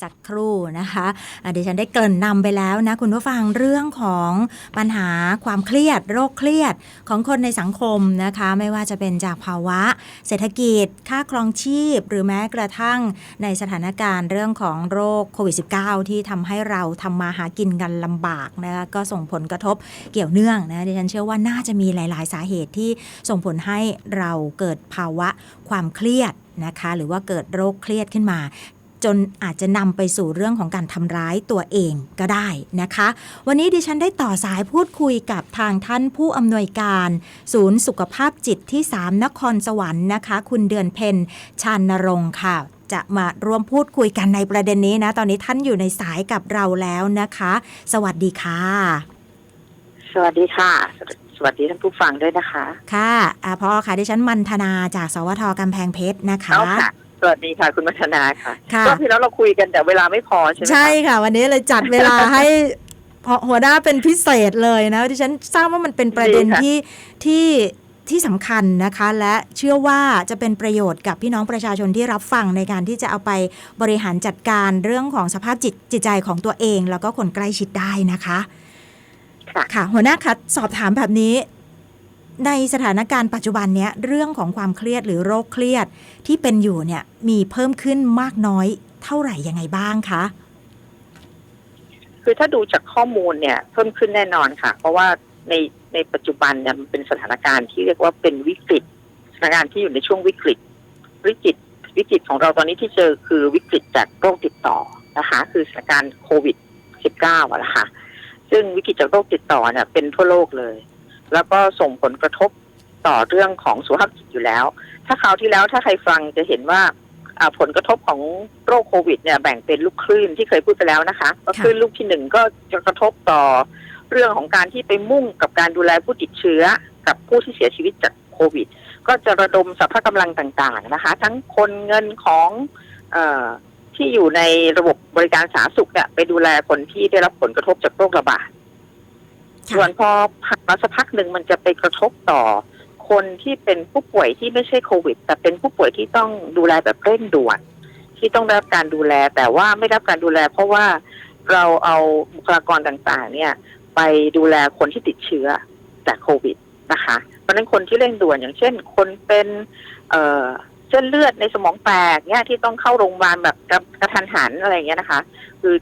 สักครู่นะคะอะดิฉันได้เกริ่นนำไปแล้วนะคุณผู้ฟังเรื่องของปัญหาความเครียด โรคเครียดของคนในสังคมนะคะ ไม่ว่าจะเป็นจากภาวะ เศรษฐกิจ ค่าครองชีพ หรือแม้กระทั่งในสถานการณ์เรื่องของโรคโควิด -19 ที่ทำให้เราทำมาหากินกันลำบากนะคะก็ส่งผลกระทบเกี่ยวเนื่องนะดิฉันเชื่อว่าน่าจะมีหลาย ๆ สาเหตุที่ส่งผลให้เราเกิดภาวะความเครียดนะคะหรือว่าเกิดโรคเครียดขึ้นมา จนอาจจะนำไปสู่เรื่องของการทำร้ายตัวเองก็ได้นะคะ วันนี้ดิฉันได้ต่อสายพูดคุยกับทางท่านผู้อำนวยการ ศูนย์สุขภาพจิตที่ 3 นครสวรรค์นะคะ คุณเดือนเพนชานรงค์ค่ะ จะมาร่วมพูดคุยกันในประเด็นนี้นะ ตอนนี้ท่านอยู่ในสายกับเราแล้วนะคะ สวัสดีค่ะ สวัสดีค่ะ สวัสดีท่านผู้ฟังด้วยนะคะ ค่ะอาพอค่ะดิฉันมันธนาจากสวทกำแพงเพชรนะคะเอาค่ะ สวัสดีค่ะ คุณวัฒนาค่ะค่ะ รอบที่แล้วเราคุยกันแต่เวลาไม่พอใช่ไหมคะใช่ค่ะ วันนี้เลยจัดเวลาให้พอหัวหน้าเป็นพิเศษเลยนะดิฉันทราบว่ามันเป็นประเด็นที่ที่ที่สำคัญนะคะ และเชื่อว่าจะเป็นประโยชน์กับพี่น้องประชาชนที่รับฟังในการที่จะเอาไปบริหารจัดการเรื่องของสภาพจิตจิตใจของตัวเอง แล้วก็คนใกล้ชิดได้นะคะ ค่ะค่ะหัวหน้าคะสอบถามแบบนี้ ในสถานการณ์ปัจจุบันเนี้ยเรื่องของความเครียดหรือโรคเครียดที่เป็นอยู่เนี่ยมีเพิ่มขึ้นมากน้อยเท่าไหร่ยังไงบ้างคะคือถ้าดูจากข้อมูลเนี่ยเพิ่มขึ้นแน่นอนค่ะ เพราะว่าในในปัจจุบันเนี่ยมันเป็นสถานการณ์ที่เรียกว่าเป็นวิกฤตสถานการณ์ที่อยู่ในช่วงวิกฤต วิกฤตวิกฤตของเราตอนนี้ที่เจอคือวิกฤตจากโรคติดต่อนะคะ คือสถานการณ์โควิด -19 อะนะคะซึ่งวิกฤตจากโรคติดต่อเนี่ยเป็นทั่วโลกเลย แล้วก็ส่งผลกระทบต่อเรื่องของสุขภาพจิตอยู่แล้ว ถ้าคราวที่แล้วถ้าใครฟังจะเห็นว่าผลกระทบของโรคโควิดเนี่ยแบ่งเป็นลูกคลื่นที่เคยพูดไปแล้วนะคะ ก็คลื่นลูกที่หนึ่งก็จะกระทบต่อเรื่องของการที่ไปมุ่งกับการดูแลผู้ติดเชื้อ กับผู้ที่เสียชีวิตจากโควิด ก็จะระดมสรรพกำลังต่าง ๆ นะคะ ทั้งคนเงินของออที่อยู่ในระบบบริการสาธารณสุขเนี่ยไปดูแลคนที่ได้รับผลกระทบจากโรคระบาด ส่วนพอผ่านมาสักพักหนึ่งมันจะไปกระทบต่อ คนที่เป็นผู้ป่วยที่ไม่ใช่โควิด แต่เป็นผู้ป่วยที่ต้องดูแลแบบเร่งด่วน ที่ต้องได้รับการดูแลแต่ว่าไม่รับการดูแล เพราะว่าเราเอาบุคลากรต่างๆ เนี่ย ไปดูแลคนที่ติดเชื้อจากโควิดนะคะเพราะฉะนั้นคนที่เร่งด่วนอย่างเช่น คนเป็นเอ่อเส้นเลือดในสมองแตกเนี่ยที่ต้องเข้าโรงพยาบาลแบบกระกระทันหันอะไรอย่างเงี้ยนะคะ คือ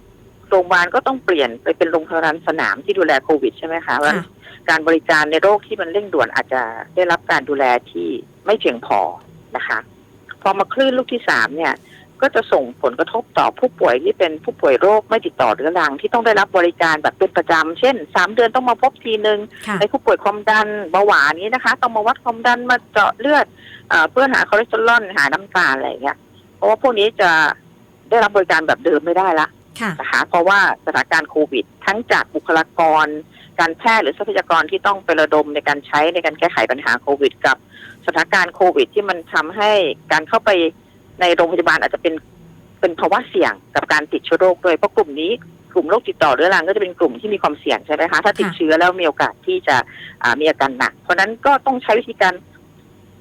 โรงพยาบาลก็ต้องเปลี่ยนไปเป็นโรงพยาบาลสนามที่ดูแลโควิดใช่ไหมคะเพราะฉะนั้นการบริการในโรคที่มันเร่งด่วนอาจจะได้รับการดูแลที่ไม่เพียงพอนะคะ พอมาคลื่นลูกที่สามเนี่ย ก็จะส่งผลกระทบต่อผู้ป่วยที่เป็นผู้ป่วยโรคไม่ติดต่อเรื้อรังที่ต้องได้รับบริการแบบเป็นประจำเช่นสามเดือนต้องมาพบทีหนึ่งค่ะในผู้ป่วยความดันเบาหวานนี้นะคะ ต้องมาวัดความดันมาเจาะเลือดเออเพื่อหาคอเลสเตอรอลหาน้ำตาลอะไรอย่างเงี้ยเพราะว่าพวกนี้จะได้รับบริการแบบเดิมไม่ได้ละค่ะ นะคะเพราะว่าสถานการณ์โควิด ทั้งจากบุคลากร การแพทย์หรือทรัพยากรที่ต้องไประดมในการใช้ในการแก้ไขปัญหาโควิด กับสถานการณ์โควิด ที่มันทำให้การเข้าไปในโรงพยาบาลอาจจะเป็นเป็นภาวะเสี่ยงกับการติดเชื้อโรคด้วยเพราะกลุ่มนี้กลุ่มโรคติดต่อเรื้อรังก็จะเป็นกลุ่มที่มีความเสี่ยงใช่ไหมคะถ้าติดเชื้อแล้วมีโอกาสที่จะมีอาการหนัก เพราะนั้นก็ต้องใช้วิธีการ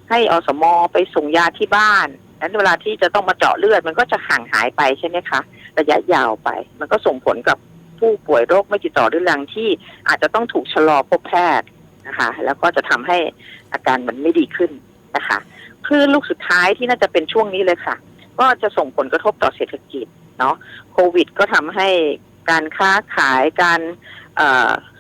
ให้อสมอไปส่งยาที่บ้าน นั้นเวลาที่จะต้องมาเจาะเลือดมันก็จะห่างหายไปใช่ไหมคะระยะยาวไป มันก็ส่งผลกับผู้ป่วยโรคไม่ติดต่อเรื้อรังที่อาจจะต้องถูกชะลอพบแพทย์นะคะ แล้วก็จะทำให้อาการมันไม่ดีขึ้นนะคะคลื่นลูกสุดท้ายที่น่าจะเป็นช่วงนี้เลยค่ะ ก็จะส่งผลกระทบต่อเศรษฐกิจเนาะโควิด ก็ทำให้การค้าขายการ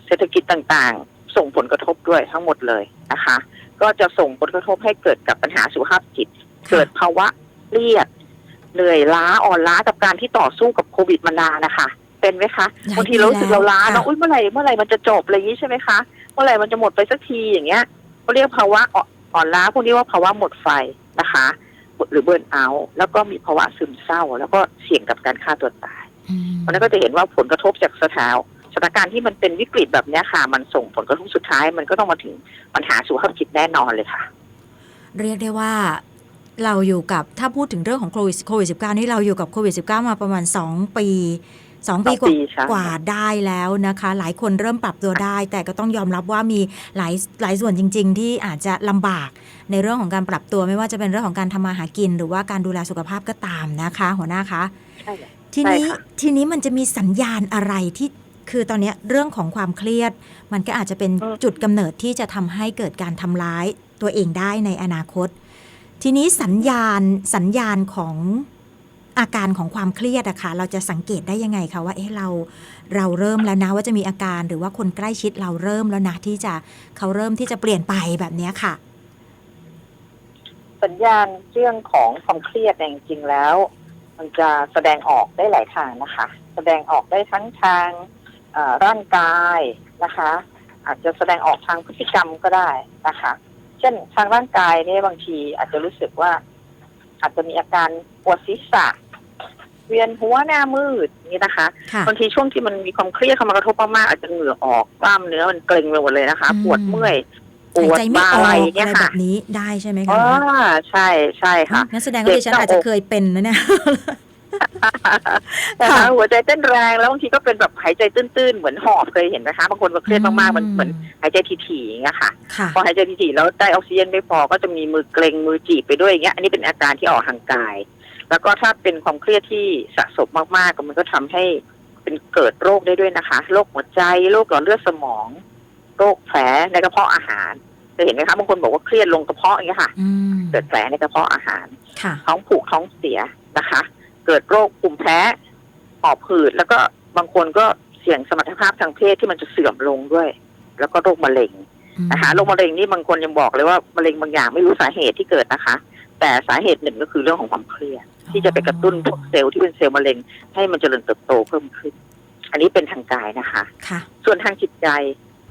เศรษฐกิจต่างๆ ส่งผลกระทบด้วยทั้งหมดเลยนะคะ ก็จะส่งผลกระทบให้เกิดกับปัญหาสุขภาพจิต เกิดภาวะเครียดเหนื่อยล้าอ่อนล้ากับการที่ต่อสู้กับโควิดมานานนะคะเป็นไหมคะหลายบางทีเรารู้สึกเราล้าปีแล้วเนาะอุ้ยเมื่อไหร่เมื่อไหร่มันจะจบอะไรอย่างนี้ใช่ไหมคะเมื่อไหร่มันจะหมดไปสักทีอย่างเงี้ยเขาเรียกภาวะอ่อนอ่อนล้าพวกนี้ว่าภาวะหมดไฟนะคะหรือเบิร์นเอาท์แล้วก็มีภาวะซึมเศร้า แล้วก็เสี่ยงกับการฆ่าตัวตายอืมเพราะฉะนั้นก็จะเห็นว่าผลกระทบจากสถานสถานการณ์ที่มันเป็นวิกฤตแบบเนี้ยค่ะ มันส่งผลกระทบสุดท้าย มันก็ต้องมาถึงปัญหาสุขภาพจิตแน่นอนเลยค่ะ เรียกได้ว่า เราอยู่กับถ้าพูดถึงเรื่องของโควิดโควิดสินี่เราอยู่กับโควิด -19 มาประมาณ 2 ปี2ปีกสองปีว่าใช่กว่าได้แล้วนะคะ หลายคนเริ่มปรับตัวได้ แต่ก็ต้องยอมรับว่ามีหลายหลายส่วนจริง ๆ ที่อาจจะลำบากในเรื่องของการปรับตัวไม่ว่าจะเป็นเรื่องของการทำมาหากิน หรือว่าการดูแลสุขภาพก็ตามนะคะ หัวหน้าคะใช่เลยทีนี้ใช่ค่ะทีนี้มันจะมีสัญญาณอะไรที่คือตอนเนี้ยเรื่องของความเครียด มันก็อาจจะเป็นอืมจุดกำเนิดที่จะทำให้เกิดการทำร้ายตัวเองได้ในอนาคต ทีนี้สัญญาณสัญญาณของอาการของความเครียดอะค่ะเราจะสังเกตได้ยังไงคะว่าเอ๊ะเราเราเริ่มแล้วนะว่าจะมีอาการหรือว่าคนใกล้ชิดเราเริ่มแล้วนะที่จะเขาเริ่มที่จะเปลี่ยนไปแบบนี้ค่ะ สัญญาณเรื่องของความเครียดเนี่ยจริงๆแล้ว มันจะแสดงออกได้หลายทางนะคะ แสดงออกได้ทั้งทางร่างกายนะคะ อาจจะแสดงออกทางพฤติกรรมก็ได้นะคะ เช่นทางร่างกายเนี่ยบางทีอาจจะรู้สึกว่า อาจจะมีอาการปวดศีรษะ เวียนหัวหน้ามืดอย่างนี้นะคะค่ะบางทีช่วงที่มันมีความเครียดเข้ามากระทบมากๆอาจจะเหงื่อออกกล้ามเนื้อมันเกร็งไปหมดเลยนะคะอืมปวดเมื่อยปหายวดใจไม่บ่าออกไหล่อะไรเนี่ยแบค่ะบนี้ได้ใช่ไหมอ๋คะอใช่ใช่ค่ะงั้นแสดงว่าดิฉันอาจจะเคยเป็นนะเนี่ย นะคะค่ะหัวใจเต้นแรงแล้วบางทีก็เป็นแบบหายใจตื้นๆ เหมือนหอบเคยเห็นไหมคะบางคนก็เครียดมากๆมันเหมือนหายใจถี่ๆอย่างเงี้ยค่ะค่ะ พอหายใจถี่ๆแล้วได้ออกซิเจนไม่พอก็จะมีมือเกร็งมือจีบไปด้วยอย่างเงี้ยอันนี้เป็นอาการที่ออกทางกาย แล้วก็ถ้าเป็นความเครียดที่สะสมมากๆมันก็ทำให้เป็นเกิดโรคได้ด้วยนะคะโรคหัวใจโรคหลอดเลือดสมอง โรคแผลในกระเพาะอาหารเคยเห็นไหมคะบางคนบอกว่าเครียดลงกระเพาะอย่างเงี้ยค่ะอืมเกิดแผลในกระเพาะอาหารค่ะท้องผูกท้องเสียนะคะ เกิดโรคภูมิแพ้หอบหืด แล้วก็บางคนก็เสี่ยงสมรรถภาพทางเพศที่มันจะเสื่อมลงด้วย แล้วก็โรคมะเร็งนะคะโรคมะเร็งนี่บางคนยังบอกเลยว่ามะเร็งบางอย่างไม่รู้สาเหตุที่เกิดนะคะ แต่สาเหตุหนึ่งก็คือเรื่องของความเครียดที่จะไปกระตุ้นพวกเซลล์ที่เป็นเซลล์มะเร็ง ให้มันเจริญเติบโตเพิ่มขึ้น อันนี้เป็นทางกายนะคะค่ะส่วนทางจิตใจ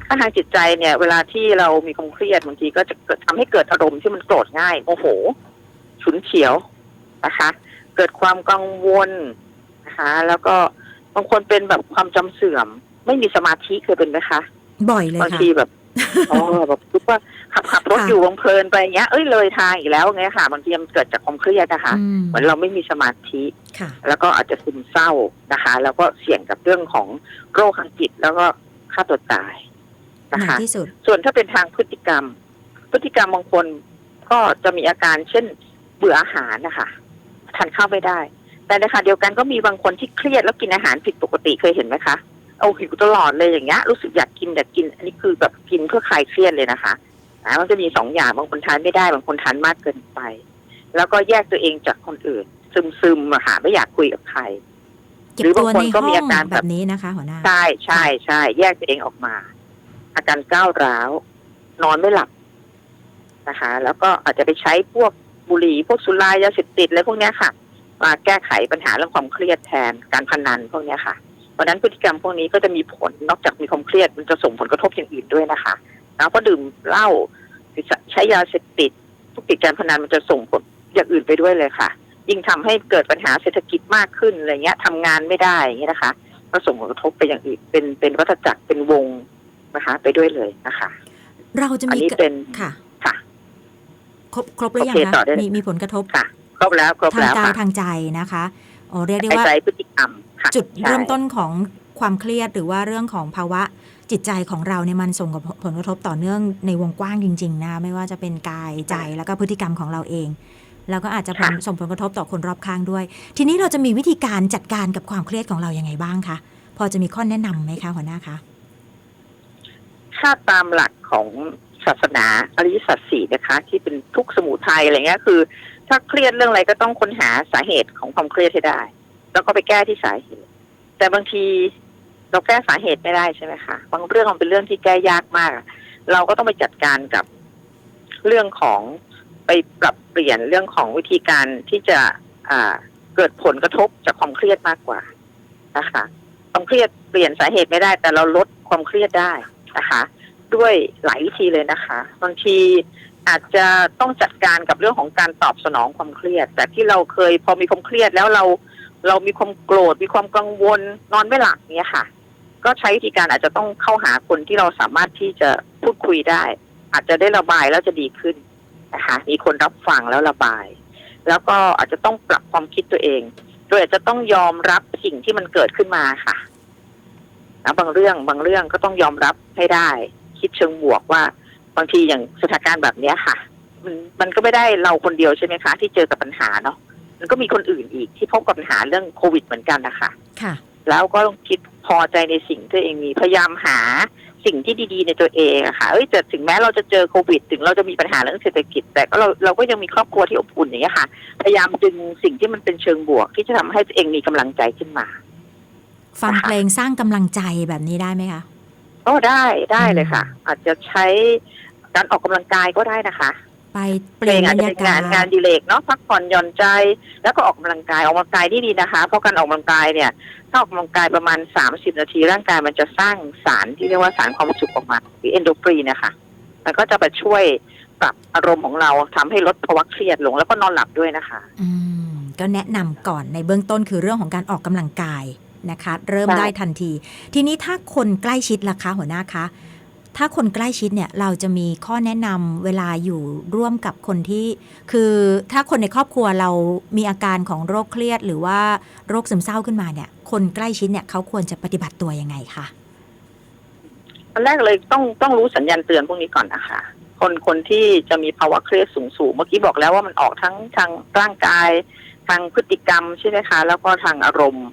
ถ้าทางจิตใจเนี่ย เวลาที่เรามีความเครียดบางทีก็จะเกิดทำให้เกิดอารมณ์ที่มันโกรธง่ายโมโหฉุนเฉียวนะคะ เกิดความกังวลนะคะแล้วก็บางคนเป็นแบบความจำเสื่อม ไม่มีสมาธิเคยเป็นไหมคะบ่อยเลยบางค่ะทีแบบอ๋อแบบคิดว่าขับขับรถค่ะอยู่บางเพลินไปอย่างเงี้ยเอ้ยเลยทางอีกแล้วเงี้ยค่ะบางทีมันเกิดจากความเครียดนะคะอืมเหมือนเราไม่มีสมาธิค่ะแล้วก็อาจจะซึมเศร้านะคะ แล้วก็เสี่ยงกับเรื่องของโรคทางจิตแล้วก็ฆ่าตัวตายหนะนักคะที่สุดส่วนถ้าเป็นทางพฤติกรรม พฤติกรรมบางคนก็จะมีอาการเช่นเบื่ออาหารนะคะ ทานข้าวไม่ได้ แต่ในขณะเดียวกันก็มีบางคนที่เครียดแล้วกินอาหารผิดปกติเคยเห็นไหมคะเอาหิวตลอดเลยอย่างเงี้ยรู้สึกอยากกินอยากกิน อันนี้คือแบบกินเพื่อคลายเครียดเลยนะคะอ่ามันจะมีสองอย่างบางคนทานไม่ได้บางคนทานมากเกินไป แล้วก็แยกตัวเองจากคนอื่น ซึมซึมๆอะค่ะไม่อยากคุยกับใครเก็บหรือบางตัวคนในก็ห้อมีงอาการแบบแบบนี้นะคะ หัวหน้าใช่ใช่ใช่แยกตัวเองออกมา อาการก้าวร้าว นอนไม่หลับนะคะ แล้วก็อาจจะไปใช้พวก บุหรี่พวกสุรายาเสพติดอะไรพวกเนี้ยค่ะ มาแก้ไขปัญหาเรื่องความเครียดแทนการพนันพวกเนี้ยค่ะเพราะฉะนั้นพฤติกรรมพวกนี้ก็จะมีผลนอกจากมีความเครียดมันจะส่งผลกระทบอย่างอื่นด้วยนะคะแล้วก็ดื่มเหล้าหรือใช้ยาเสพติดพวกติดการพนันมันจะส่งผลอย่างอื่นไปด้วยเลยค่ะ ยิ่งทำให้เกิดปัญหาเศรษฐกิจมากขึ้นอะไรเงี้ยทำงานไม่ได้อย่างเงี้ยนะคะก็ส่งผลกระทบไปอย่างอื่นเป็นเป็นวัฏจักรเป็นวงนะคะ ไปด้วยเลยนะคะ เราจะอันมีนี้เป็นค่ะ ค่ะครบครบหรือยังโอเคต่อคะได้เลย มีมีผลกระทบค่ะครบแล้วครบทางแล้วกายค่ะทางใจนะคะอ๋อเรียกได้ไอ้ว่า ใจพฤติกรรมค่ะจุดใช่ เริ่มต้นของความเครียดหรือว่าเรื่องของภาวะจิตใจของเราเนี่ยมันส่งกับผลกระทบต่อเนื่องในวงกว้างจริงๆนะคะไม่ว่าจะเป็นกายใจแล้วก็พฤติกรรมของเราเอง แล้วก็อาจจะผลส่งผลกระทบต่อคนรอบข้างด้วย ทีนี้เราจะมีวิธีการจัดการกับความเครียดของเรายังไงบ้างคะพอจะมีข้อแนะนำไหมคะหัวหน้าคะ ถ้าตามหลักของ ศาสนาอริยสัจสี่นะคะ ที่เป็นทุกข์สมุทัยอะไรเงี้ยคือ ถ้าเครียดเรื่องอะไรก็ต้องค้นหาสาเหตุของความเครียดให้ได้ แล้วก็ไปแก้ที่สาเหตุ แต่บางทีเราแก้สาเหตุไม่ได้ใช่ไหมคะบางเรื่องมันเป็นเรื่องที่แก้ยากมาก เราก็ต้องไปจัดการกับเรื่องของไปปรับเปลี่ยนเรื่องของวิธีการที่จะอ่าเกิดผลกระทบจากความเครียดมากกว่านะคะความเครียดเปลี่ยนสาเหตุไม่ได้ แต่เราลดความเครียดได้นะคะ ด้วยหลายวิธีเลยนะคะ บางทีอาจจะต้องจัดการกับเรื่องของการตอบสนองความเครียด แต่ที่เราเคยพอมีความเครียดแล้วเราเรามีความโกรธมีความกังวลนอนไม่หลับเนี่ยค่ะ ก็ใช้วิธีการอาจจะต้องเข้าหาคนที่เราสามารถที่จะพูดคุยได้ อาจจะได้ระบายแล้วจะดีขึ้นนะคะมีคนรับฟังแล้วระบาย แล้วก็อาจจะต้องปรับความคิดตัวเอง โดยอาจจะต้องยอมรับสิ่งที่มันเกิดขึ้นมาค่ะนะบางเรื่องบางเรื่องก็ต้องยอมรับให้ได้ คิดเชิงบวกว่า บางทีอย่างสถานการณ์แบบเนี้ยค่ะ มันมันก็ไม่ได้เราคนเดียวใช่ไหมคะ ที่เจอกับปัญหาเนาะมันก็มีคนอื่นอีกที่พบกับปัญหาเรื่องโควิดเหมือนกันนะคะค่ะ แล้วก็ต้องคิดพอใจในสิ่งที่ตัวเองมีพยายามหาสิ่งที่ดีๆในตัวเองอะค่ะเอ้ยแต่ถึงแม้เราจะเจอโควิด ถึงเราจะมีปัญหาเรื่องเศรษฐกิจ แต่ก็เราเราก็ยังมีครอบครัวที่อบอุ่นอย่างเงี้ยค่ะ พยายามดึงสิ่งที่มันเป็นเชิงบวก ที่จะทำให้ตัวเองมีกำลังใจขึ้นมา ฟังเพลงสร้างกำลังใจแบบนี้ได้ไหมคะ ก็ได้ได้เลยค่ะ อาจจะใช้การออกกำลังกายก็ได้นะคะ ไปเปลี่ยนบรอาจรจะยาเป็นกางานงานศดีเลกเนาะพักผ่อนหย่อนใจ แล้วก็ออกกำลังกายออกกำลังกายที่ดีนะคะ เพราะการออกกำลังกายเนี่ย ถ้าออกกำลังกายประมาณ30นาทีร่างกายมันจะสร้างสารที่เรียกว่าสารความสุขออกมาที่เอนโดฟรีนะคะมันก็จะไปช่วยปรับอารมณ์ของเราทำให้ลดภาวะเครียดลงแล้วก็นอนหลับด้วยนะคะ อืมก็แนะนำก่อนในเบื้องต้นคือเรื่องของการออกกำลังกาย นะคะ เริ่มได้ทันที ทีนี้ถ้าคนใกล้ชิดล่ะคะหัวหน้าคะถ้าคนใกล้ชิดเนี่ยเราจะมีข้อแนะนำเวลาอยู่ร่วมกับคนที่ คือถ้าคนในครอบครัวเรามีอาการของโรคเครียด หรือว่าโรคซึมเศร้าขึ้นมาเนี่ย คนใกล้ชิดเนี่ยเขาควรจะปฏิบัติตัวยังไงคะอันแรกเลยต้องต้องรู้สัญญาณเตือนพวกนี้ก่อนนะคะ คนคนที่จะมีภาวะเครียดสูงสูงๆเมื่อกี้บอกแล้วว่ามันออกทั้งทางร่างกาย ทางพฤติกรรมใช่ไหมคะ แล้วก็ทางอารมณ์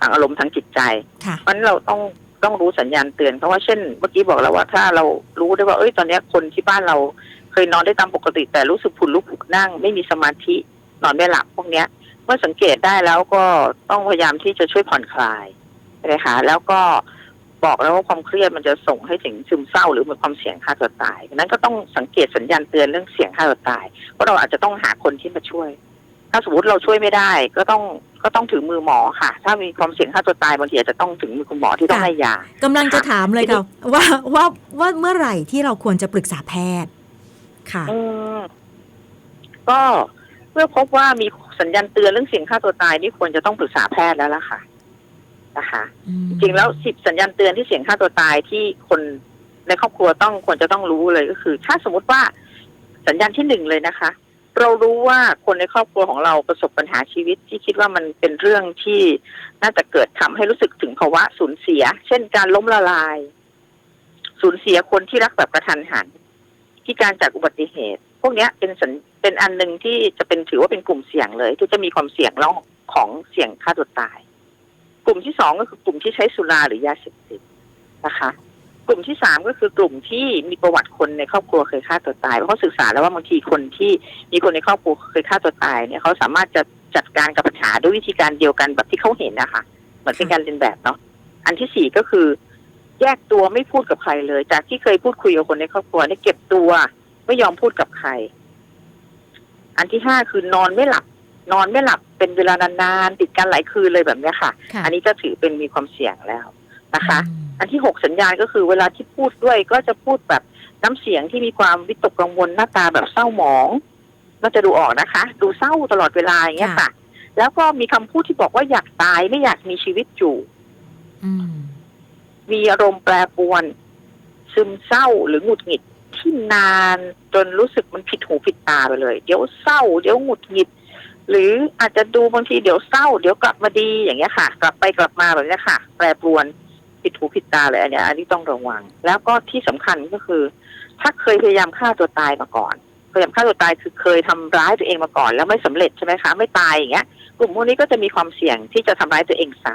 ทางอารมณ์ทางจิตใจค่ะเพราะฉะนั้นเราต้องต้องรู้สัญญาณเตือนเพราะว่าเช่นเมื่อกี้บอกแล้วว่าถ้าเรารู้ได้ว่าเอ้ยตอนเนี้ยคนที่บ้านเราเคยนอนได้ตามปกติ แต่รู้สึกผุนลุกผุกนั่ง ไม่มีสมาธินอนไม่หลับพวกเนี้ย เมื่อสังเกตได้แล้วก็ต้องพยายามที่จะช่วยผ่อนคลายนะคะแล้วก็บอกแล้วว่าความเครียดมันจะส่งให้ถึงซึมเศร้าหรือมีความเสี่ยงฆ่าตัวตายดังนั้นก็ต้องสังเกตสัญญาณเตือนเรื่องเสี่ยงฆ่าตัวตายเพราะเราอาจจะต้องหาคนที่มาช่วย ถ้าสมมติเราช่วยไม่ได้ ก็ต้องก็ต้องถึงมือหมอค่ะ ถ้ามีความเสี่ยงฆ่าตัวตายบางทีอาจจะต้องถึงมือคุณหมอที่ต้องค่ะให้ยากำลังจะถามเลยค่ะว่าว่าว่าเมื่อไหร่ที่เราควรจะปรึกษาแพทย์ ค่ะอืมก็เมื่อพบว่ามีสัญญาณเตือนเรื่องเสี่ยงฆ่าตัวตายนี่ควรจะต้องปรึกษาแพทย์แล้วล่ะค่ะนะคะจริงๆแล้วสิบสัญญาณเตือนที่เสี่ยงฆ่าตัวตายที่คนในครอบครัวต้องควรจะต้องรู้เลยก็คือ ถ้าสมมติว่าสัญญาณที่หนึ่งเลยนะคะ เรารู้ว่าคนในครอบครัวของเราประสบปัญหาชีวิตที่คิดว่ามันเป็นเรื่องที่น่าจะเกิดทำให้รู้สึกถึงภาวะสูญเสีย เช่นการล้มละลาย สูญเสียคนที่รักแบบกระทันหันที่การจากอุบัติเหตุ พวกนี้เป็นสัญเป็นอันหนึ่งที่จะเป็นถือว่าเป็นกลุ่มเสี่ยงเลย ที่จะมีความเสี่ยงแล้วของเสี่ยงฆ่าตัวตาย กลุ่มที่สองก็คือกลุ่มที่ใช้สุราหรือยาเสพติดนะคะ กลุ่มที่สามก็คือกลุ่มที่มีประวัติคนในครอบครัวเคยฆ่าตัวตายเพราะเขาศึกษาแล้วว่าบางทีคนที่มีคนในครอบครัวเคยฆ่าตัวตายเนี่ยเขาสามารถจะจัดการกับปัญหาด้วยวิธีการเดียวกันแบบที่เขาเห็นนะคะเหมือนเป็นการเรียนแบบเนาะอันที่สี่ก็คือ แยกตัวไม่พูดกับใครเลย จากที่เคยพูดคุยกับคนในครอบครัวเนี่ยเก็บตัวไม่ยอมพูดกับใคร อันที่ห้าคือนอนไม่หลับ นอนไม่หลับเป็นเวลานานๆติดกันหลายคืนเลยแบบเนี้ยค่ะค่ะ อันนี้ก็ถือเป็นมีความเสี่ยงแล้ว นะคะอืมอันที่หกสัญญาณก็คือเวลาที่พูดด้วยก็จะพูดแบบน้ำเสียงที่มีความวิตกกังวลหน้าตาแบบเศร้าหมองก็จะดูออกนะคะ ดูเศร้าตลอดเวลาอย่างเงี้ยค่ะ แล้วก็มีคำพูดที่บอกว่าอยากตายไม่อยากมีชีวิตอยู่อืมมีอารมณ์แปรปรวน ซึมเศร้าหรือหงุดหงิดที่นานจนรู้สึกมันผิดหูผิดตาไปเลย เดี๋ยวเศร้า เดี๋ยวหงุดหงิด หรืออาจจะดูบางทีเดี๋ยวเศร้า เดี๋ยวกลับมาดีอย่างเงี้ยค่ะ กลับไปกลับมาแบบเนี้ยค่ะ แปรปรวน ผิดหูผิดตาเลยอันเนี้ยอันนี้ต้องระวัง แล้วก็ที่สำคัญก็คือ ถ้าเคยพยายามฆ่าตัวตายมาก่อนพยายามฆ่าตัวตายคือเคยทำร้ายตัวเองมาก่อน แล้วไม่สำเร็จใช่ไหมคะ ไม่ตายอย่างเงี้ย กลุ่มพวกนี้ก็จะมีความเสี่ยงที่จะทำร้ายตัวเองซ้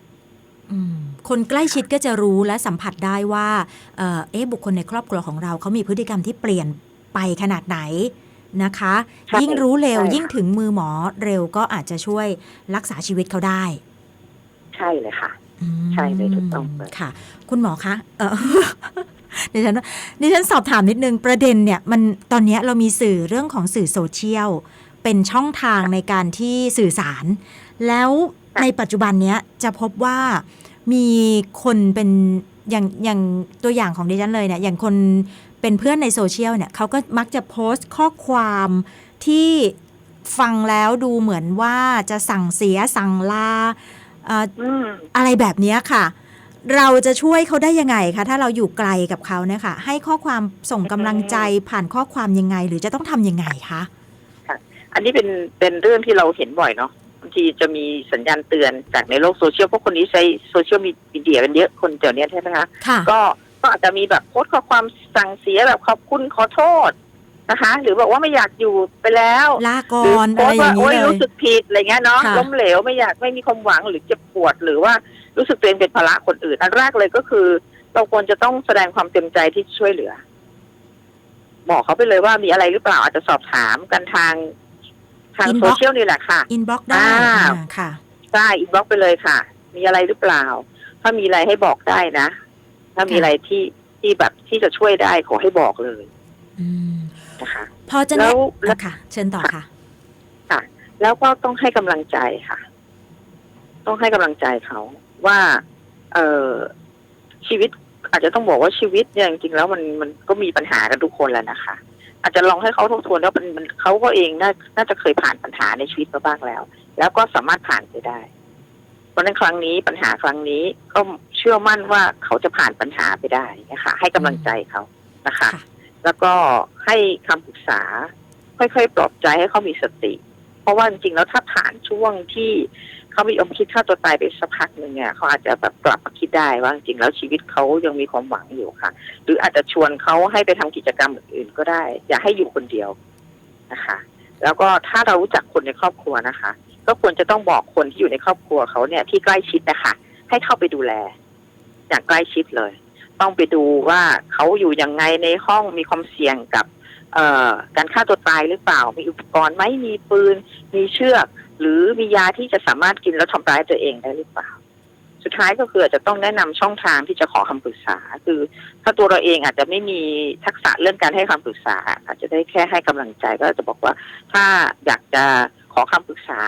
ำอืมคนใกล้ชิดก็จะรู้และสัมผัสได้ว่าเอ่อเอ๊ะบุคคลในครอบครัวของเราเขามีพฤติกรรมที่เปลี่ยนไปขนาดไหนนะคะใช่ยิ่งรู้เร็วใช่ค่ะยิ่งถึงมือหมอเร็วก็อาจจะช่วยรักษาชีวิตเขาได้ ใช่เลยค่ะอืม ใช่เลยถูกต้องเลยค่ะ คุณหมอคะเออดิฉันดิฉันสอบถามนิดนึงประเด็นเนี่ย มันตอนเนี้ยเรามีสื่อเรื่องของสื่อโซเชียล เป็นช่องทางในการที่สื่อสาร แล้วในปัจจุบันเนี้ยจะพบว่ามีคนเป็นอย่างอย่างตัวอย่างของดิฉันเลยเนี่ย อย่างคนเป็นเพื่อนในโซเชียลเนี่ยเขาก็มักจะโพสต์ข้อความที่ฟังแล้วดูเหมือนว่าจะสั่งเสียสั่งลาเอ่ออืมอะไรแบบเนี้ยค่ะ เราจะช่วยเขาได้ยังไงคะถ้าเราอยู่ไกลกับเขาเนี่ยค่ะ ให้ข้อความส่งกำลังใจผ่านข้อความยังไง หรือจะต้องทำยังไงคะอันนี้เป็นเป็นเรื่องที่เราเห็นบ่อยเนาะบางทีจะมีสัญญาณเตือนจากในโลกโซเชียลเพราะคนนี้ใช้โซเชียลมีเดียกันเยอะคนเดี๋ยวนี้ใช่ไหมคะค่ะก็ก็อาจจะมีแบบโพสต์ข้อความสั่งเสียแบบขอบคุณขอโทษ นะคะ หรือบอกว่าไม่อยากอยู่ไปแล้วลาก่หรืออนโพอะไรสต์อย่าว่างนี้โอ้ยเลยรู้สึกผิดอะไรเงี้ยเนาะค่ะล้มเหลวไม่อยากไม่มีความหวังหรือเจ็บปวด หรือว่ารู้สึกตัวเองเป็นภาระคนอื่น อันแรกเลยก็คือ เราควรจะต้องแสดงความเต็มใจที่จะช่วยเหลือ บอกเขาไปเลยว่ามีอะไรหรือเปล่าอาจจะสอบถามกันทาง ทางโซเชียลนี่แหละค่ะอินบ็อกได้อ่าอ่าค่ะใช่อินบ็อกไปเลยค่ะ มีอะไรหรือเปล่า ถ้ามีอะไรให้บอกได้นะ ถ้ามีค่ะอะไรที่ที่แบบที่จะช่วยได้ขอให้บอกเลย อืม นะคะพอจะแล้แนะวแล้วอะค่ะ เชิญต่อค่ะ ค่ะ แล้วก็ต้องให้กำลังใจค่ะ ต้องให้กำลังใจเขาว่า เออชีวิตอาจจะต้องบอกว่าชีวิตเนี่ยจริงๆแล้วมันมันก็มีปัญหากันทุกคนแหละนะคะ อาจจะลองให้เขาทบทวนว่ามันมันเขาก็เองน่าน่าจะเคยผ่านปัญหาในชีวิตมาบ้างแล้ว แล้วก็สามารถผ่านไปได้ เพราะฉะนั้นครั้งนี้ปัญหาครั้งนี้ก็เชื่อมั่นว่าเขาจะผ่านปัญหาไปได้นะคะ ให้กำลังใจเขานะคะ ค่ะ แล้วก็ให้คำปรึกษา ค่อยๆปลอบใจให้เขามีสติ เพราะว่าจริงๆแล้วถ้าผ่านช่วงที่เขามีอมคิดฆ่าตัวตายไปสักพักหนึ่งเนี่ยเขาอาจจะแบบกลับมาคิดได้ว่าจริงๆแล้วชีวิตเขายังมีความหวังอยู่ค่ะ หรืออาจจะชวนเขาให้ไปทำกิจกรรมอื่นๆก็ได้ อย่าให้อยู่คนเดียวนะคะ แล้วก็ถ้าเรารู้จักคนในครอบครัวนะคะ ก็ควรจะต้องบอกคนที่อยู่ในครอบครัวเขาเนี่ยที่ใกล้ชิดนะคะให้เข้าไปดูแล อย่างใกล้ชิดเลย ต้องไปดูว่าเขาอยู่ยังไงในห้องมีความเสี่ยงกับ เอ่อการฆ่าตัวตายหรือเปล่า มีอุปกรณ์ไหมมีปืน มีเชือก หรือมียาที่จะสามารถกินแล้วทำร้ายตัวเองได้หรือเปล่า สุดท้ายก็คืออาจจะต้องแนะนำช่องทางที่จะขอคำปรึกษา คือ ถ้าตัวเราเองอาจจะไม่มีทักษะเรื่องการให้คำปรึกษา อาจจะได้แค่ให้กำลังใจก็จะบอกว่าถ้าอยากจะขอคำปรึกษา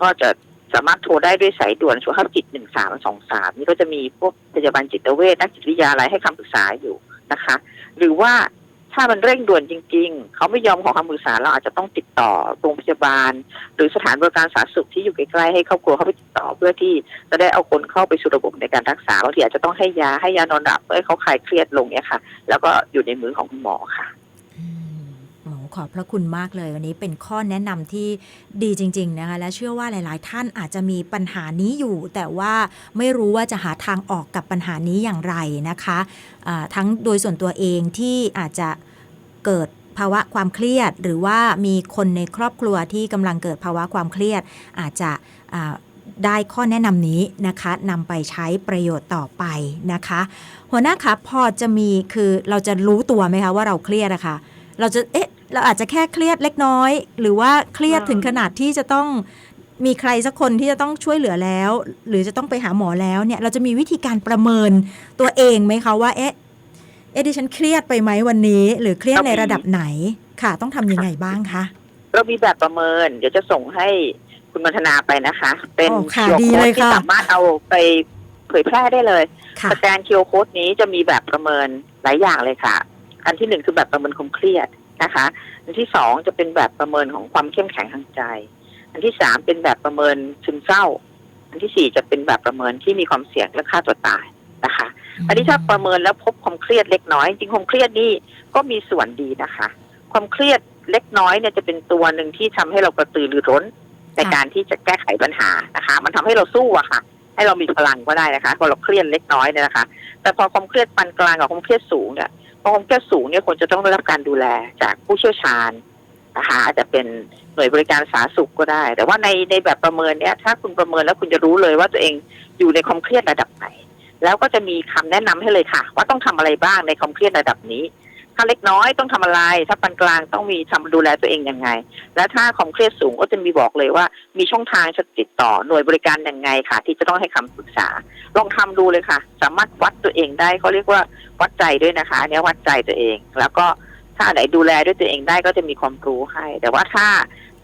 ก็จะ สามารถโทรได้ด้วยสายด่วนสุขภาพจิตหนึ่งสามสองสามนี่ก็จะมีพวกพยาบาลจิตเวชนักจิตวิทยาอะไรให้คำปรึกษาอยู่นะคะ หรือว่าถ้ามันเร่งด่วนจริง ๆ เขาไม่ยอมขอคำปรึกษาเราอาจจะต้องติดต่อโรงพยาบาล หรือสถานบริการสาธารณสุขที่อยู่ใกล้ๆให้ครอบครัวเขาไปติดต่อเพื่อที่จะได้เอาคนเข้าไปสู่ระบบในการรักษาบางทีอาจจะต้องให้ยาให้ยานอนหลับเพื่อให้เขาคลายเครียดลงเนี่ยค่ะ แล้วก็อยู่ในมือของคุณหมอค่ะ ขอบพระคุณมากเลยวันนี้เป็นข้อแนะนำที่ดีจริง ๆนะคะ และเชื่อว่าหลาย ๆ ท่านอาจจะมีปัญหานี้อยู่ แต่ว่าไม่รู้ว่าจะหาทางออกกับปัญหานี้อย่างไรนะคะอ่าทั้งโดยส่วนตัวเองที่อาจจะเกิดภาวะความเครียด หรือว่ามีคนในครอบครัวที่กำลังเกิดภาวะความเครียด อาจจะได้ข้อแนะนำนี้นะคะนำไปใช้ประโยชน์ต่อไปนะคะ หัวหน้าคะพอจะมีคือเราจะรู้ตัวไหมคะว่าเราเครียดอะคะเราจะเอ๊ะ เราอาจจะแค่เครียดเล็กน้อย หรือว่าเครียดอืมถึงขนาดที่จะต้องมีใครสักคนที่จะต้องช่วยเหลือแล้ว หรือจะต้องไปหาหมอแล้วเนี่ย เราจะมีวิธีการประเมินตัวเองไหมคะว่าเอ๊ะเอ๊ะดิฉันเครียดไปไหมวันนี้ หรือเครียดในระดับไหนค่ะ ต้องทำยังไงบ้างคะเรามีแบบประเมิน เดี๋ยวจะส่งให้คุณมัทนาไปนะคะ เป็นโอ้ค่ะคิวดีโค้เลดยที่ค่ะสามารถเอาไปเผยแพร่ได้เลยค่ะสแกนคิวโค้ดนี้จะมีแบบประเมินหลายอย่างเลยค่ะ อันที่หนึ่งคือแบบประเมินความเครียด นะคะอันที่สองจะเป็นแบบประเมินของความเข้มแข็งทางใจ อันที่สามเป็นแบบประเมินซึมเศร้า อันที่สี่จะเป็นแบบประเมินที่มีความเสี่ยงและฆ่าตัวตายนะคะ อันนี้ถ้าประเมินแล้วพบความเครียดเล็กน้อย จริงๆความเครียดนี่ก็มีส่วนดีนะคะ ความเครียดเล็กน้อยเนี่ยจะเป็นตัวหนึ่งที่ทำให้เรากระตือรือร้นในการที่จะแก้ไขปัญหานะคะ มันทำให้เราสู้อะค่ะ ให้เรามีพลังก็ได้นะคะพอเราเครียดเล็กน้อยเนี่ยนะคะ แต่พอความเครียดปานกลางกับความเครียดสูงเนี่ย พอความเครียดสูงเนี่ยควรจะต้องได้รับการดูแลจากผู้เชี่ยวชาญนะคะอาจจะเป็นหน่วยบริการสาธารณสุขก็ได้ แต่ว่าในในแบบประเมินเนี่ยถ้าคุณประเมินแล้วคุณจะรู้เลยว่าตัวเองอยู่ในความเครียดระดับไหน แล้วก็จะมีคำแนะนำให้เลยค่ะ ว่าต้องทำอะไรบ้างในความเครียดระดับนี้ ถ้าเล็กน้อยต้องทำอะไร ถ้าปานกลางต้องมีทำดูแลตัวเองยังไง และถ้าความเครียดสูงก็จะมีบอกเลยว่า มีช่องทางจะติดต่อหน่วยบริการยังไงค่ะ ที่จะต้องให้คำปรึกษา ลองทำดูเลยค่ะ สามารถวัดตัวเองได้เขาเรียกว่าวัดใจด้วยนะคะนเนี้ยวัดใจตัวเอง แล้วก็ถ้าไหนดูแลด้วยตัวเองได้ก็จะมีความรู้ให้ แต่ว่าถ้า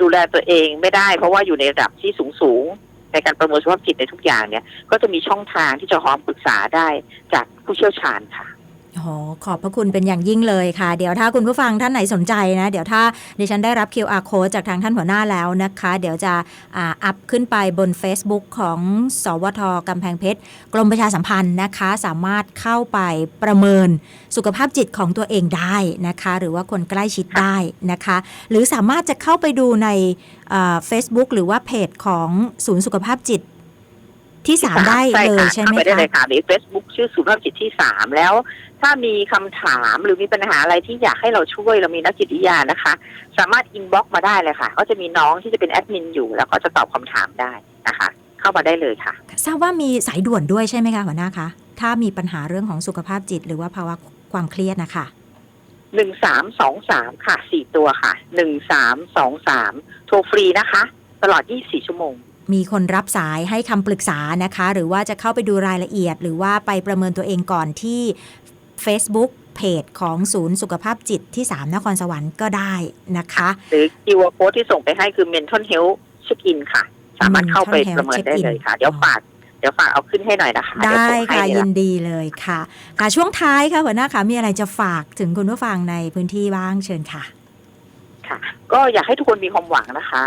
ดูแลตัวเองไม่ได้ เพราะว่าอยู่ในระดับที่สูงสูงๆในการประเมินสภาพจิตในทุกอย่างเนี่ย ก็จะมีช่องทางที่จะขอคำปรึกษาได้จากผู้เชี่ยวชาญค่ะ โอ้โหขอบพระคุณเป็นอย่างยิ่งเลยค่ะ เดี๋ยวถ้าคุณผู้ฟังท่านไหนสนใจนะ เดี๋ยวถ้าดิฉันได้รับ QR code จากทางท่านหัวหน้าแล้วนะคะ เดี๋ยวจะอ,อัพขึ้นไปบน Facebook ของสวทกำแพงเพชรกรมประชาสัมพันธ์นะคะ สามารถเข้าไปประเมินสุขภาพจิตของตัวเองได้นะคะ หรือว่าคนใกล้ชิดได้นะคะ หรือสามารถจะเข้าไปดูในเฟซบุ๊กหรือว่าเพจของศูนย์สุขภาพจิต ที่สามได้ใช่เลยค่ะใช่ไหมเข้าไปได้คะเลยค่ะใน Facebook ชื่อศูนย์สุขภาพจิตที่สามแล้ว ถ้ามีคำถามหรือมีปัญหาอะไรที่อยากให้เราช่วยเรามีนักจิตวิทยานะคะ สามารถอินบ็อกมาได้เลยค่ะ ก็จะมีน้องที่จะเป็นแอดมินอยู่ แล้วก็จะตอบคำถามได้นะคะ เข้ามาได้เลยค่ะ ทราบว่ามีสายด่วนด้วยใช่ไหมคะหัวหน้าคะถ้ามีปัญหาเรื่องของสุขภาพจิต หรือว่าภาวะความเครียดนะคะหนึ่งสามสองสามค่ะสี่ตัวค่ะหนึ่งสามสองสามโทรฟรีนะคะ ตลอดยี่สี่ชั่วโมง มีคนรับสายให้คำปรึกษานะคะ หรือว่าจะเข้าไปดูรายละเอียด หรือว่าไปประเมินตัวเองก่อนที่ Facebook เพจของศูนย์สุขภาพจิตที่ 3 นครสวรรค์ก็ได้นะคะ หรือ QR code ที่ส่งไปให้คือ Mental Health Check In ค่ะ สามารถเข้าไป Mental Health ประเมินได้เลยค่ะ Check-in เดี๋ยวฝากเดี๋ยวฝากเอาขึ้นให้หน่อยนะคะเยวได้ส่งให้ค่ะเลยยินดีเลยค่ะ ค่ะช่วงท้ายค่ะหัวหน้าค่ะมีอะไรจะฝากถึงคุณผู้ฟังในพื้นที่บ้างเชิญค่ะ ค่ะ ก็อยากให้ทุกคนมีความหวังนะคะ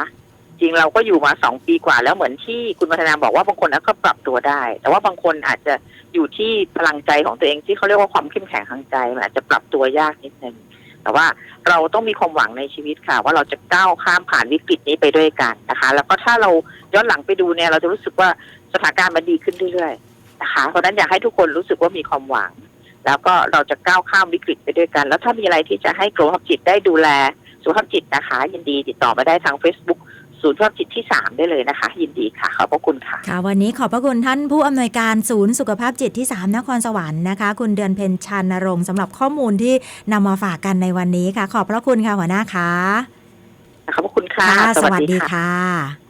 จริงเราก็อยู่มาสองปีกว่าแล้วเหมือนที่คุณวัฒนาบอกว่าบางคนก็ปรับตัวได้ แต่ว่าบางคนอาจจะอยู่ที่พลังใจของตัวเองที่เขาเรียกว่าความเข้มแข็งทางใจมันอาจจะปรับตัวยากนิดนึงแต่ว่าเราต้องมีความหวังในชีวิตค่ะ ว่าเราจะก้าวข้ามผ่านวิกฤตนี้ไปด้วยกันนะคะ แล้วก็ถ้าเราย้อนหลังไปดูเนี่ยเราจะรู้สึกว่าสถานการณ์มันดีขึ้นเรื่อยๆนะคะ เพราะนั้นอยากให้ทุกคนรู้สึกว่ามีความหวัง แล้วก็เราจะก้าวข้ามวิกฤตไปด้วยกัน แล้วถ้ามีอะไรที่จะให้กรมสุขภาพจิตได้ดูแลสุขภาพจิตนะคะ ยินดีติดต่อมาได้ทาง Facebook ศูนย์สุขภาพจิตที่ 3 ได้เลยนะคะ ยินดีค่ะ ขอบพระคุณค่ะ ค่ะวันนี้ขอบพระคุณท่านผู้อำนวยการศูนย์สุขภาพจิตที่ 3 นครสวรรค์นะคะ คุณเดือนเพ็ญชันนรงค์สำหรับข้อมูลที่นำมาฝากกันในวันนี้ค่ะ ขอบพระคุณค่ะหัวหน้าค่ะขอบพระคุณค่ะ สวัสดีค่ะ